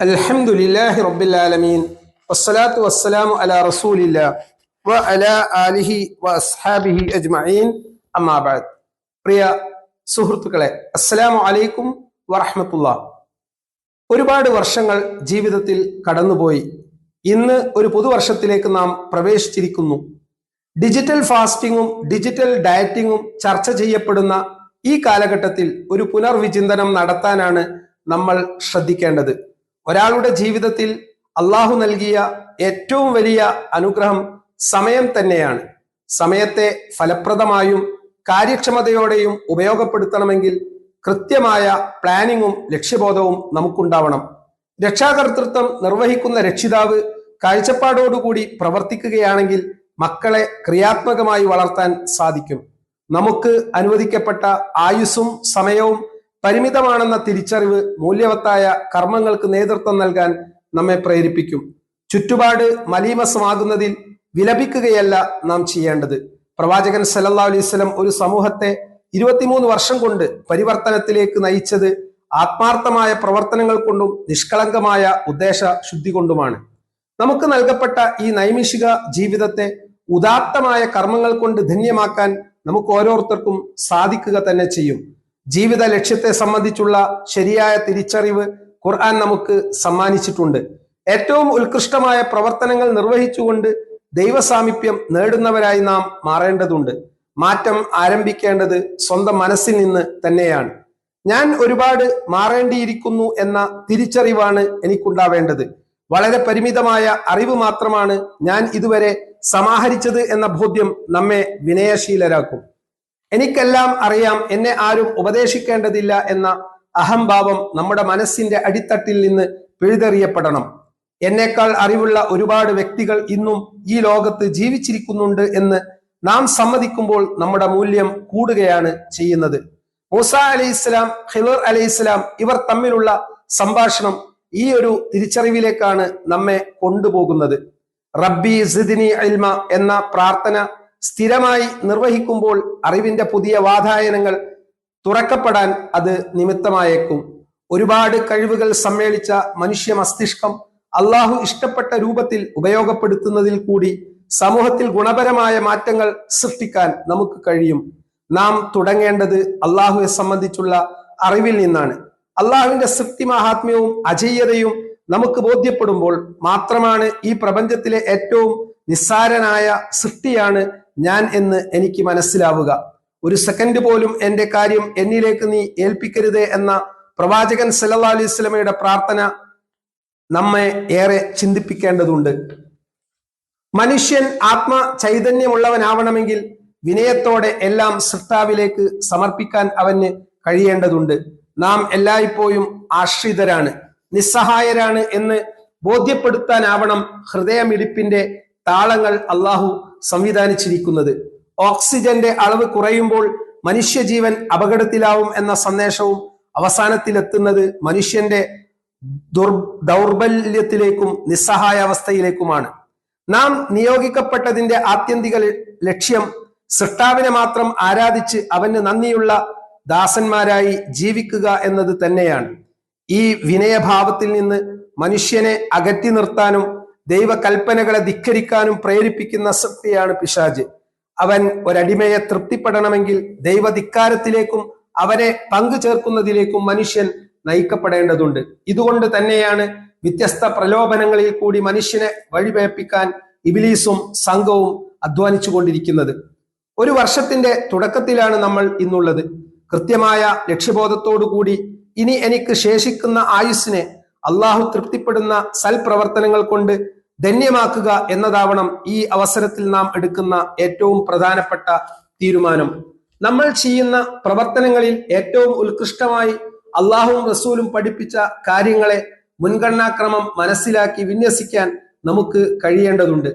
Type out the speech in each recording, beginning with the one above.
അൽഹംദുലില്ലാഹി റബ്ബിൽ ആലമീൻ. വസ്സലാത്തു വസ്സലാമു അലാ റസൂലില്ല വ അലാ ആലിഹി വ അജ്മഈൻ. അമ്മാബാദ് പ്രിയ സുഹൃത്തുക്കളെ അസ്സലാമു അലൈക്കും വറഹമത്തുള്ള ഒരുപാട് വർഷങ്ങൾ ജീവിതത്തിൽ കടന്നുപോയി. ഇന്ന് ഒരു പുതുവർഷത്തിലേക്ക് നാം പ്രവേശിച്ചിരിക്കുന്നു. ഡിജിറ്റൽ ഫാസ്റ്റിങ്ങും ഡിജിറ്റൽ ഡയറ്റിങ്ങും ചർച്ച ചെയ്യപ്പെടുന്ന ഈ കാലഘട്ടത്തിൽ ഒരു പുനർവിചിന്തനം നടത്താനാണ് നമ്മൾ ശ്രദ്ധിക്കേണ്ടത്. ഒരാളുടെ ജീവിതത്തിൽ അള്ളാഹു നൽകിയ ഏറ്റവും വലിയ അനുഗ്രഹം സമയം തന്നെയാണ്. സമയത്തെ ഫലപ്രദമായും കാര്യക്ഷമതയോടെയും ഉപയോഗപ്പെടുത്തണമെങ്കിൽ കൃത്യമായ പ്ലാനിങ്ങും ലക്ഷ്യബോധവും നമുക്കുണ്ടാവണം. രക്ഷാകർതൃത്വം നിർവഹിക്കുന്ന രക്ഷിതാവ് കാഴ്ചപ്പാടോടുകൂടി പ്രവർത്തിക്കുകയാണെങ്കിൽ മക്കളെ ക്രിയാത്മകമായി വളർത്താൻ സാധിക്കും. നമുക്ക് അനുവദിക്കപ്പെട്ട ആയുസ്സും സമയവും പരിമിതമാണെന്ന തിരിച്ചറിവ് മൂല്യവത്തായ കർമ്മങ്ങൾക്ക് നേതൃത്വം നൽകാൻ നമ്മെ പ്രേരിപ്പിക്കും. ചുറ്റുപാട് മലീമസമാകുന്നതിൽ വിലപിക്കുകയല്ല നാം ചെയ്യേണ്ടത്. പ്രവാചകൻ സല്ലാ അലൈവലം ഒരു സമൂഹത്തെ ഇരുപത്തിമൂന്ന് വർഷം കൊണ്ട് പരിവർത്തനത്തിലേക്ക് നയിച്ചത് ആത്മാർത്ഥമായ പ്രവർത്തനങ്ങൾ കൊണ്ടും നിഷ്കളങ്കമായ ഉദ്ദേശ ശുദ്ധി കൊണ്ടുമാണ്. നമുക്ക് നൽകപ്പെട്ട ഈ നൈമിഷിക ജീവിതത്തെ ഉദാത്തമായ കർമ്മങ്ങൾ കൊണ്ട് ധന്യമാക്കാൻ നമുക്ക് ഓരോരുത്തർക്കും സാധിക്കുക തന്നെ ചെയ്യും. ജീവിത ലക്ഷ്യത്തെ സംബന്ധിച്ചുള്ള ശരിയായ തിരിച്ചറിവ് ഖുർആൻ നമുക്ക് സമ്മാനിച്ചിട്ടുണ്ട്. ഏറ്റവും ഉത്കൃഷ്ടമായ പ്രവർത്തനങ്ങൾ നിർവഹിച്ചുകൊണ്ട് ദൈവസാമീപ്യം നേടുന്നവരായി നാം മാറേണ്ടതുണ്ട്. മാറ്റം ആരംഭിക്കേണ്ടത് സ്വന്തം മനസ്സിൽ നിന്ന് തന്നെയാണ്. ഞാൻ ഒരുപാട് മാറേണ്ടിയിരിക്കുന്നു എന്ന തിരിച്ചറിവാണ് എനിക്കുണ്ടാവേണ്ടത്. വളരെ പരിമിതമായ അറിവ് മാത്രമാണ് ഞാൻ ഇതുവരെ സമാഹരിച്ചത് എന്ന ബോധ്യം നമ്മെ വിനയശീലരാക്കും. എനിക്കെല്ലാം അറിയാം എന്നെ ആരും ഉപദേശിക്കേണ്ടതില്ല എന്ന അഹംഭാവം നമ്മുടെ മനസ്സിന്റെ അടിത്തട്ടിൽ നിന്ന് പിഴുതെറിയപ്പെടണം. എന്നേക്കാൾ അറിവുള്ള ഒരുപാട് വ്യക്തികൾ ഇന്നും ഈ ലോകത്ത് ജീവിച്ചിരിക്കുന്നുണ്ട് എന്ന് നാം സമ്മതിക്കുമ്പോൾ നമ്മുടെ മൂല്യം കൂടുകയാണ് ചെയ്യുന്നത്. മൂസ അലി ഇസ്ലാം ഹിലർ അലി ഇസ്ലാം ഇവർ തമ്മിലുള്ള സംഭാഷണം ഈ ഒരു തിരിച്ചറിവിലേക്കാണ് നമ്മെ കൊണ്ടുപോകുന്നത്. റബ്ബി സിദിനി അൽമ എന്ന പ്രാർത്ഥന സ്ഥിരമായി നിർവഹിക്കുമ്പോൾ അറിവിന്റെ പുതിയ വാതായനങ്ങൾ തുറക്കപ്പെടാൻ അത് നിമിത്തമായേക്കും. ഒരുപാട് കഴിവുകൾ സമ്മേളിച്ച മനുഷ്യ മസ്തിഷ്കം അള്ളാഹു ഇഷ്ടപ്പെട്ട രൂപത്തിൽ ഉപയോഗപ്പെടുത്തുന്നതിൽ കൂടി സമൂഹത്തിൽ ഗുണപരമായ മാറ്റങ്ങൾ സൃഷ്ടിക്കാൻ നമുക്ക് കഴിയും. നാം തുടങ്ങേണ്ടത് അള്ളാഹുവെ സംബന്ധിച്ചുള്ള അറിവിൽ നിന്നാണ്. അള്ളാഹുവിന്റെ സൃഷ്ടി മഹാത്മ്യവും അജയ്യതയും നമുക്ക് ബോധ്യപ്പെടുമ്പോൾ മാത്രമാണ് ഈ പ്രപഞ്ചത്തിലെ ഏറ്റവും നിസ്സാരനായ സൃഷ്ടിയാണ് ഞാൻ എന്ന് എനിക്ക് മനസ്സിലാവുക. ഒരു സെക്കൻഡ് പോലും എന്റെ കാര്യം എന്നിലേക്ക് നീ ഏൽപ്പിക്കരുതേ എന്ന പ്രവാചകൻ സല്ലാ അലൈഹി സ്വലമയുടെ പ്രാർത്ഥന നമ്മെ ഏറെ ചിന്തിപ്പിക്കേണ്ടതുണ്ട്. മനുഷ്യൻ ആത്മ ചൈതന്യമുള്ളവനാവണമെങ്കിൽ വിനയത്തോടെ എല്ലാം സൃഷ്ടാവിലേക്ക് സമർപ്പിക്കാൻ അവന് കഴിയേണ്ടതുണ്ട്. നാം എല്ലായ്പ്പോഴും ആശ്രിതരാണ് നിസ്സഹായരാണ് എന്ന് ബോധ്യപ്പെടുത്താനാവണം ഹൃദയമിടിപ്പിന്റെ താളങ്ങൾ അള്ളാഹു സംവിധാനിച്ചിരിക്കുന്നത്. ഓക്സിജന്റെ അളവ് കുറയുമ്പോൾ മനുഷ്യജീവൻ അപകടത്തിലാവും എന്ന സന്ദേശവും അവസാനത്തിലെത്തുന്നത് മനുഷ്യന്റെ ദുർ ദൗർബല്യത്തിലേക്കും നിസ്സഹായ അവസ്ഥയിലേക്കുമാണ് നാം നിയോഗിക്കപ്പെട്ടതിന്റെ ആത്യന്തിക ലക്ഷ്യം സൃഷ്ടാവിനെ മാത്രം ആരാധിച്ച് അവന് നന്ദിയുള്ള ദാസന്മാരായി ജീവിക്കുക എന്നത് തന്നെയാണ്. ഈ വിനയഭാവത്തിൽ നിന്ന് മനുഷ്യനെ അകറ്റി നിർത്താനും ദൈവകൽപ്പനകളെ ധിക്കരിക്കാനും പ്രേരിപ്പിക്കുന്ന ശക്തിയാണ് പിശാജ്. അവൻ ഒരടിമയെ തൃപ്തിപ്പെടണമെങ്കിൽ ദൈവധിക്കാരത്തിലേക്കും അവരെ പങ്കു ചേർക്കുന്നതിലേക്കും മനുഷ്യൻ നയിക്കപ്പെടേണ്ടതുണ്ട്. ഇതുകൊണ്ട് തന്നെയാണ് വ്യത്യസ്ത പ്രലോഭനങ്ങളിൽ കൂടി മനുഷ്യനെ വഴിപേപ്പിക്കാൻ ഇബിലീസും സംഘവും അധ്വാനിച്ചു കൊണ്ടിരിക്കുന്നത് ഒരു വർഷത്തിന്റെ തുടക്കത്തിലാണ് നമ്മൾ ഇന്നുള്ളത്. കൃത്യമായ ലക്ഷ്യബോധത്തോടു കൂടി ഇനി എനിക്ക് ശേഷിക്കുന്ന ആയുസ്സിനെ അള്ളാഹു തൃപ്തിപ്പെടുന്ന സൽപ്രവർത്തനങ്ങൾ കൊണ്ട് ധന്യമാക്കുക എന്നതാവണം ഈ അവസരത്തിൽ നാം എടുക്കുന്ന ഏറ്റവും പ്രധാനപ്പെട്ട തീരുമാനം. നമ്മൾ ചെയ്യുന്ന പ്രവർത്തനങ്ങളിൽ ഏറ്റവും ഉത്കൃഷ്ടമായി അള്ളാഹുവും റസൂലും പഠിപ്പിച്ച കാര്യങ്ങളെ മുൻഗണനാക്രമം മനസ്സിലാക്കി വിന്യസിക്കാൻ നമുക്ക് കഴിയേണ്ടതുണ്ട്.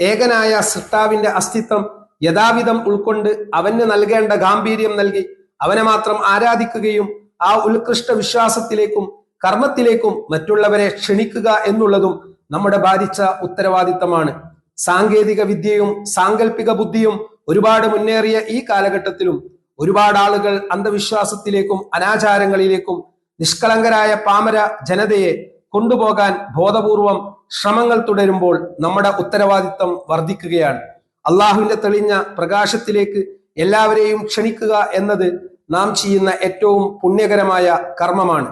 ഏകനായ സൃഷ്ടാവിന്റെ അസ്തിത്വം യഥാവിധം ഉൾക്കൊണ്ട് അവന് നൽകേണ്ട ഗാംഭീര്യം നൽകി അവനെ മാത്രം ആരാധിക്കുകയും ആ ഉത്കൃഷ്ട വിശ്വാസത്തിലേക്കും കർമ്മത്തിലേക്കും മറ്റുള്ളവരെ ക്ഷണിക്കുക എന്നുള്ളതും നമ്മുടെ ബാധിച്ച ഉത്തരവാദിത്തമാണ്. സാങ്കേതിക വിദ്യയും സാങ്കല്പിക ബുദ്ധിയും ഒരുപാട് മുന്നേറിയ ഈ കാലഘട്ടത്തിലും ഒരുപാട് ആളുകൾ അന്ധവിശ്വാസത്തിലേക്കും അനാചാരങ്ങളിലേക്കും നിഷ്കളങ്കരായ പാമര ജനതയെ കൊണ്ടുപോകാൻ ബോധപൂർവം ശ്രമങ്ങൾ തുടരുമ്പോൾ നമ്മുടെ ഉത്തരവാദിത്തം വർദ്ധിക്കുകയാണ്. അള്ളാഹുവിന്റെ തെളിഞ്ഞ പ്രകാശത്തിലേക്ക് എല്ലാവരെയും ക്ഷണിക്കുക എന്നത് നാം ചെയ്യുന്ന ഏറ്റവും പുണ്യകരമായ കർമ്മമാണ്.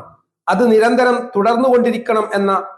അത് നിരന്തരം തുടർന്നുകൊണ്ടിരിക്കണം എന്ന